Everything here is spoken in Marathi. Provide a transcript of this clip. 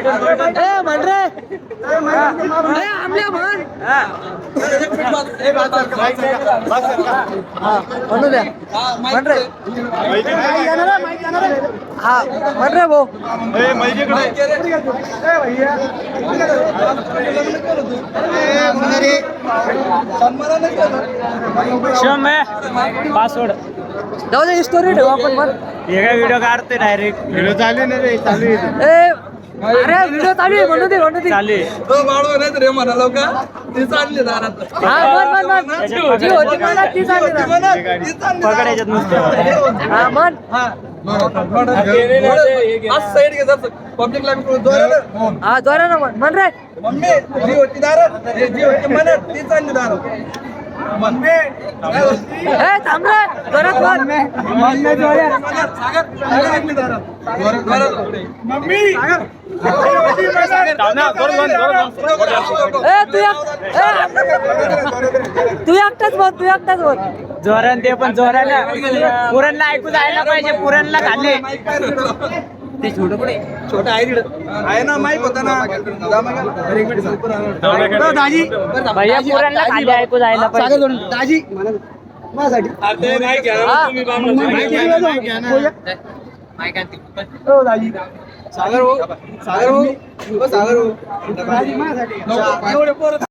म्हण रे ए आमल्या म्हण हा म्हणू द्या. म्हण रे. हा म्हण रे भाऊ शिवम पासवर्ड जाऊ दे स्टोरी ठेवू आपण म्हण हे काय व्हिडिओ काढते डायरेक्ट व्हिडिओ चालू ना रे चालू ए अरे व्हिडिओ चालू आहे म्हणू दे म्हणू दे. चालू हा म्हण म्हण म्हण जी होती मला ती चालली ना. पकड याच्यात नुसतं हा म्हण. पब्लिक लाईन हा जोरानं म्हण म्हण रे. मम्मी जी होती दारात जी होती मनात ती चालली दारात. तू एक ए, तू एकटाच बोल तू एकटाच बोल. जोरान ते पण जोरानं पुरणला ऐकू जायला पाहिजे. पुरणला खाल्ले. छोटा आहे. तिकडं. आहे ना माईक होता ना. एक मिनिट दाजी. भैया पुरणला खाल्ले ऐकू जायला पाहिजे. दाजी माझ्यासाठी. हो. दाजी. सागर हो सागर हो सागर हो दाजी माझ्यासाठी. एवढे पोरं